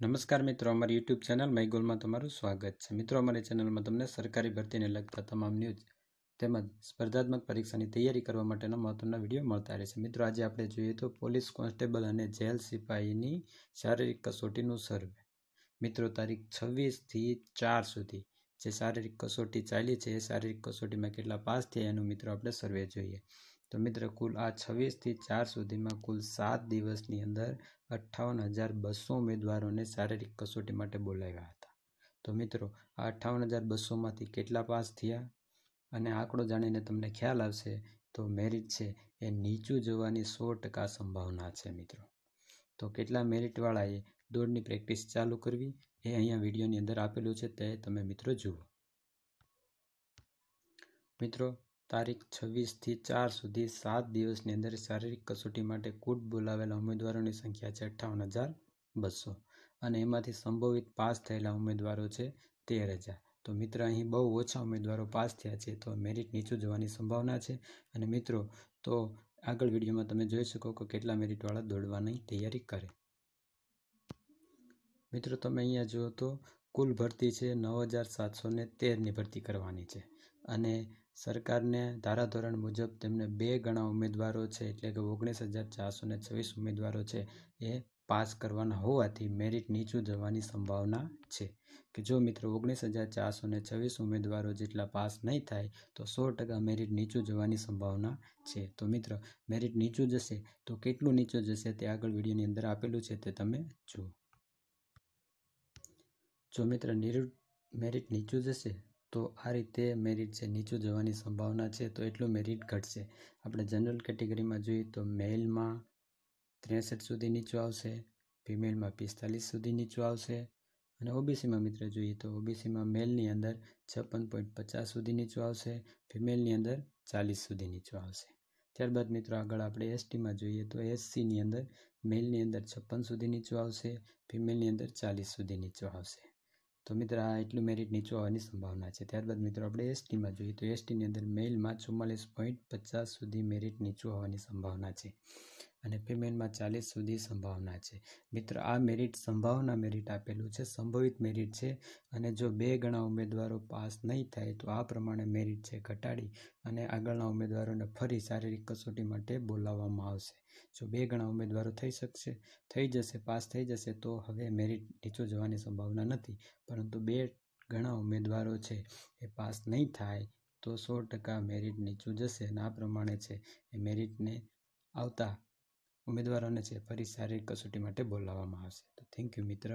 નમસ્કાર મિત્રો, અમારી યુટ્યુબ ચેનલ માઇગોલમાં તમારું સ્વાગત છે. મિત્રો, અમારી ચેનલમાં તમને સરકારી ભરતીને લગતા તમામ ન્યૂઝ તેમજ સ્પર્ધાત્મક પરીક્ષાની તૈયારી કરવા માટેના મહત્વના વીડિયો મળતા રહેશે મિત્રો, આજે આપણે જોઈએ તો પોલીસ કોન્સ્ટેબલ અને જેલ સિપાહીની શારીરિક કસોટીનું સર્વે મિત્રો, તારીખ છવ્વીસથી ચાર સુધી જે શારીરિક કસોટી ચાલી છે, એ શારીરિક કસોટીમાં કેટલા પાસ થયા એનું મિત્રો આપણે સર્વે જોઈએ. તો મિત્રો, કુલ આ છવ્વીસથી ચાર સુધીમાં કુલ સાત દિવસની અંદર અઠ્ઠાવન હજાર બસો ઉમેદવારોને શારીરિક કસોટી માટે બોલાવ્યા હતા. તો મિત્રો, આ અઠ્ઠાવન હજાર બસોમાંથી કેટલા પાસ થયા? અને આંકડો જાણીને તમને ખ્યાલ આવશે તો મેરિટ છે એ નીચું જવાની સો ટકા સંભાવના છે મિત્રો. તો કેટલા મેરિટવાળાએ દોડની પ્રેક્ટિસ ચાલુ કરવી? એ અહીંયા વિડીયોની અંદર આપેલું છે, તે તમે મિત્રો જુઓ. મિત્રો તારીખ છવ્વીસથી ચાર સુધી સાત દિવસની અંદર શારીરિક કસોટી માટે કુટ બોલાવેલા ઉમેદવારોની સંખ્યા છે અઠ્ઠાવન હજાર બસો. અને એમાંથી સંભવિત પાસ થયેલા ઉમેદવારો છે તેર હજાર. તો મિત્ર, અહીં બહુ ઓછા ઉમેદવારો પાસ થયા છે, તો મેરિટ નીચું જવાની સંભાવના છે. અને મિત્રો, તો આગળ વિડીયોમાં તમે જોઈ શકો કે કેટલા મેરિટવાળા દોડવાની તૈયારી કરે. મિત્રો, તમે અહીંયા જુઓ તો કુલ ભરતી છે નવ હજાર સાતસો ને તેરની ભરતી કરવાની છે. અને સરકારને ધારાધોરણ મુજબ તેમને બે ગણા ઉમેદવારો છે, એટલે કે ઓગણીસ હજાર ચારસો ને છવ્વીસ ઉમેદવારો છે, એ પાસ કરવાના હોવાથી મેરિટ નીચું જવાની સંભાવના છે. કે જો મિત્રો ઓગણીસ હજાર ચારસો ને છવ્વીસ ઉમેદવારો જેટલા પાસ નહીં થાય, તો સો ટકા મેરિટ નીચું જવાની સંભાવના છે. તો મિત્રો, મેરિટ નીચું જશે તો કેટલું નીચું જશે તે આગળ વિડીયોની અંદર આપેલું છે તે તમે જુઓ. જો મિત્ર મેરિટ નીચું જશે તો આ રીતે મેરિટ છે. નીચું જવાની સંભાવના છે તો એટલું મેરિટ ઘટશે. આપણે જનરલ કેટેગરીમાં જોઈએ તો મેલમાં ત્રેસઠ સુધી નીચું આવશે ફિમેલમાં પિસ્તાલીસ સુધી નીચું આવશે અને ઓબીસીમાં મિત્ર જોઈએ તો ઓબીસીમાં મેલની અંદર છપ્પન પોઈન્ટ પચાસ સુધી નીચું આવશે ફિમેલની અંદર ચાલીસ સુધી નીચું આવશે. ત્યારબાદ મિત્રો આગળ આપણે એસટીમાં જોઈએ તો એસસીની અંદર મેલની અંદર છપ્પન સુધી નીચું આવશે ફિમેલની અંદર ચાલીસ સુધી નીચું આવશે. તો મિત્ર, આ એટલું મેરિટ નીચું આવવાની સંભાવના છે. ત્યારબાદ મિત્રો, આપણે એસટીમાં જોઈએ તો એસટીની અંદર મેઇલમાં ચુમ્માલીસ પોઈન્ટ પચાસ સુધી મેરિટ નીચું આવવાની સંભાવના છે. અને ફિમેલમાં ચાલીસ સુધી સંભાવના છે. મિત્ર, આ મેરિટ સંભાવના મેરિટ આપેલું છે, સંભવિત મેરિટ છે અને જો બે ગણા ઉમેદવારો પાસ નહીં થાય તો આ પ્રમાણે મેરિટ છે ઘટાડી અને આગળના ઉમેદવારોને ફરી શારીરિક કસોટી માટે બોલાવવામાં આવશે. જો બે ગણા ઉમેદવારો થઈ શકશે, થઈ જશે, પાસ થઈ જશે તો હવે મેરિટ નીચું જવાની સંભાવના નથી. પરંતુ બે ઘણા ઉમેદવારો છે, એ પાસ નહીં થાય તો સો ટકા મેરિટ નીચું જશે અને આ પ્રમાણે છે. એ મેરિટને આવતા ઉમેદવારોને છે ફરી શારીરિક કસોટી માટે બોલાવવામાં આવશે. તો થેન્ક યુ મિત્ર.